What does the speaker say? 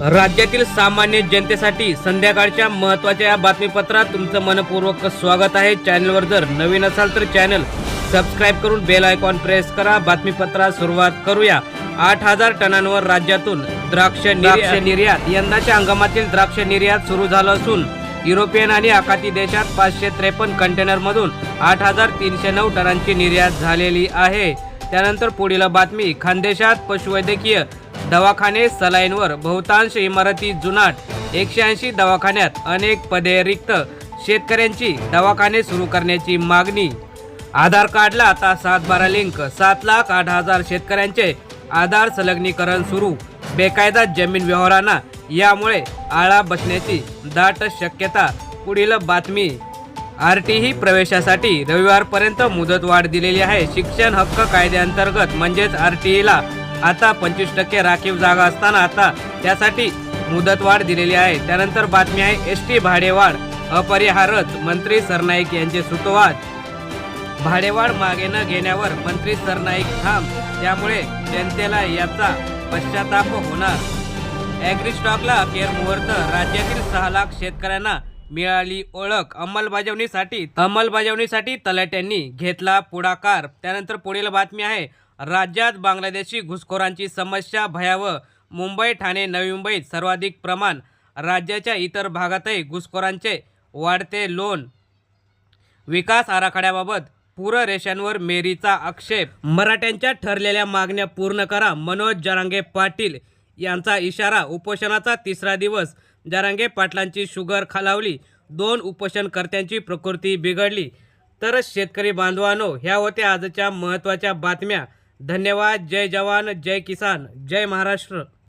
राज्यातील सामान्य जनतेसाठी संध्याकाळच्या महत्त्वाच्या या बातमीपत्रात तुमचं मनपूर्वक स्वागत आहे. चॅनलवर जर नवीन असाल तर चॅनल सबस्क्राईब करून बेल आयकॉन प्रेस करा. बातमीपत्रात सुरुवात करूया. आठ हजार टनांवर राज्यातून द्राक्ष निर्यात यंदाच्या हंगामातील द्राक्ष निर्यात सुरू झालं असून युरोपियन आणि आखाती देशात पाचशे त्रेपन्न कंटेनरमधून आठ हजार तीनशे नऊ टनांची निर्यात झालेली आहे. त्यानंतर पुढील बातमी. खानदेशात पशुवैद्यकीय दवाखाने सलाईनवर बहुतांश इमारती जुनाट एकशे ऐंशी दवाखान्यात अनेक पदे रिक्त. शेतकऱ्यांची दवाखाने सुरू करण्याची मागणी. आधार कार्डला आता सात बारा लिंक. सात लाख आठ हजार शेतकऱ्यांचे आधार संलग्नीकरण सुरू. बेकायदा जमीन व्यवहारांना यामुळे आळा बसण्याची दाट शक्यता. पुढील बातमी. आर टी ही प्रवेशासाठी रविवारपर्यंत मुदतवाढ दिलेली आहे. शिक्षण हक्क कायद्याअंतर्गत म्हणजेच आर टी ईला आता पंचवीस टक्के राखीव जागा असताना आता त्यासाठी मुदतवाढ दिलेली आहे. त्यानंतर बातमी आहे एस टी भाडेवाढ अपरिहारच मंत्री सरनाईक यांचे सुतोवाच. भाडेवाढ मागे न घेण्यावर मंत्री सरनाईक ठाम त्यामुळे जनतेला याचा पश्चाताप होणार. ॲग्रिस्टॉकला अखेर मुहूर्त राज्यातील सहा लाख शेतकऱ्यांना मिळाली ओळख. अंमलबजावणीसाठी अंमलबजावणीसाठी तलाट्यांनी घेतला पुढाकार. त्यानंतर पुढील बातमी आहे राज्यात बांगलादेशी घुसखोरांची समस्या भयावह. मुंबई ठाणे नवी मुंबईत सर्वाधिक प्रमाण. राज्याच्या इतर भागातही घुसखोरांचे वाढते लोन विकास आराखड्याबाबत पूर रेषांवर मेरीचा आक्षेप. मराठ्यांच्या ठरलेल्या मागण्या पूर्ण करा मनोज जरांगे पाटील यांचा इशारा. उपोषणाचा तिसरा दिवस. जरांगे पाटलांची शुगर खालावली. दोन उपोषणकर्त्यांची प्रकृती बिघडली. तर शेतकरी बांधवानो ह्या होत्या आजच्या महत्त्वाच्या बातम्या. धन्यवाद. जय जवान जय किसान जय महाराष्ट्र.